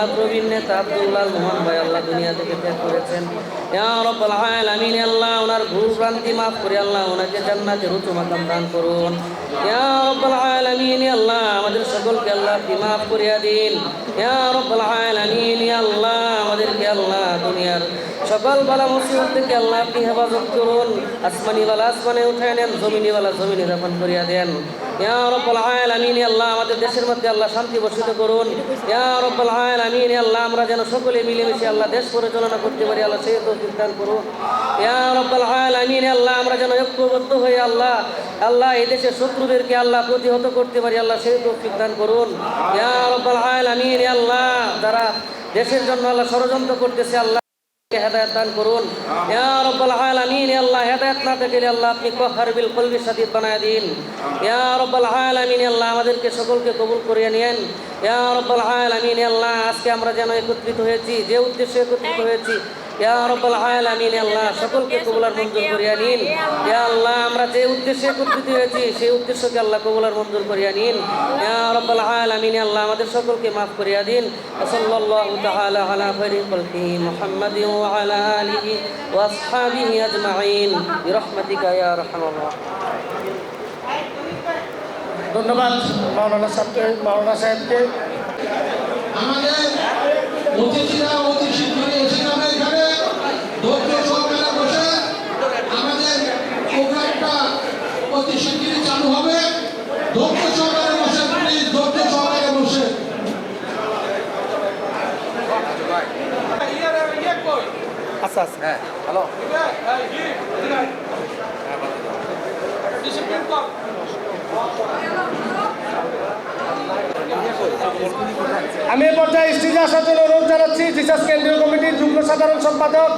আল্লাহ প্রবীণ নেতা আব্দুল্লাহ মোহন ভাই আল্লাহ দুনিয়া থেকে ত্যাগ করেছেন। আলামিন, আল্লাহ ওনার ভুল ভ্রান্তি মাফ করে, আল্লাহ ওনাকে জান্নাতের উঁচু মাকাম দান করুন। আলামিন, আল্লাহ আমাদের সকলকে আল্লাহ আপনি মাফ করিয়া দিন। আলামিন, আল্লাহ আমাদেরকে আল্লাহ দুনিয়ার সকল বালা মুসিবত থেকে আল্লাহ আপনি হেফাজত করুন। আসমানি বালা আসমানে উঠায় নেন, জমিনি বালা জমিনে দাফন করিয়া দেন। আল্লাহ, আমাদের দেশের মধ্যে আল্লাহ শান্তি করুন। আল্লাহ, আমরা যেন সকলে মিলেমিশে আল্লাহ দেশ পরিচালনা করতে পারি দান করুন। আল্লাহ, আমরা যেন হয়ে আল্লাহ আল্লাহ, এই দেশের শত্রুদেরকে আল্লাহ প্রতিহত করতে পারি, আল্লাহ সেই তৌফিক দান করুন। আল্লাহ দেশের জন্য আল্লাহ ষড়যন্ত্র করতেছে, আল্লাহ হেদায়ত দান করুন। ইয়া রাব্বাল আলামিন ইয়া আল্লাহ, হেদায়েত না পেলে আল্লাহ আপনি কহার বিল কলবি সাদিদ বানায় দিন। ইয়া রাব্বাল আলামিন আল্লাহ, আমাদেরকে সকলকে কবুল করিয়ে নিয়েন। ইয়া রাব্বাল আলামিন আল্লাহ, আজকে আমরা যেন একত্রিত হয়েছি, যে উদ্দেশ্যে একত্রিত হয়েছি ইয়া রাব্বাল আলামিন আল্লাহ সকলকে কবুলার মঞ্জুর করিয়া নিন। ইয়া আল্লাহ আমরা যে উদ্দেশ্যে একত্রিত হয়েছি সেই উদ্দেশ্যকে আল্লাহ কবুলার মঞ্জুর করিয়া নিন। ইয়া রাব্বাল আলামিন আল্লাহ আমাদের সকলকে মাফ করিয়া দিন। সাল্লাল্লাহু তাআলা আলা খাইরি খালকিহি মুহাম্মাদিন ওয়া আলা আলিহি ওয়া আসহাবিহি আজমাইন। বিরহমাতিকা ইয়া আরহামার ধন্যবাদ মাওলানা সাহেবকে। মাওলানা সাহেবকে। আমাদের আচ্ছা আচ্ছা। আমি এ পর্যায়ে স্টেজে আসার জন্য অনুরোধ জানাচ্ছি জিসাস কেন্দ্রীয় কমিটির যুগ্ম সাধারণ সম্পাদক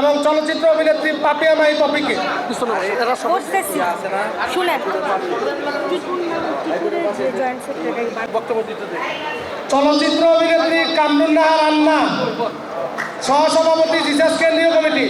এবং চলচ্চিত্র অভিনেত্রী পাপিয়া মাই পপিকে। চলচ্চিত্র অভিনেত্রী কামরুন নাহার আন্না। সহসভাপতি জিসাস কেন্দ্রীয় কমিটি।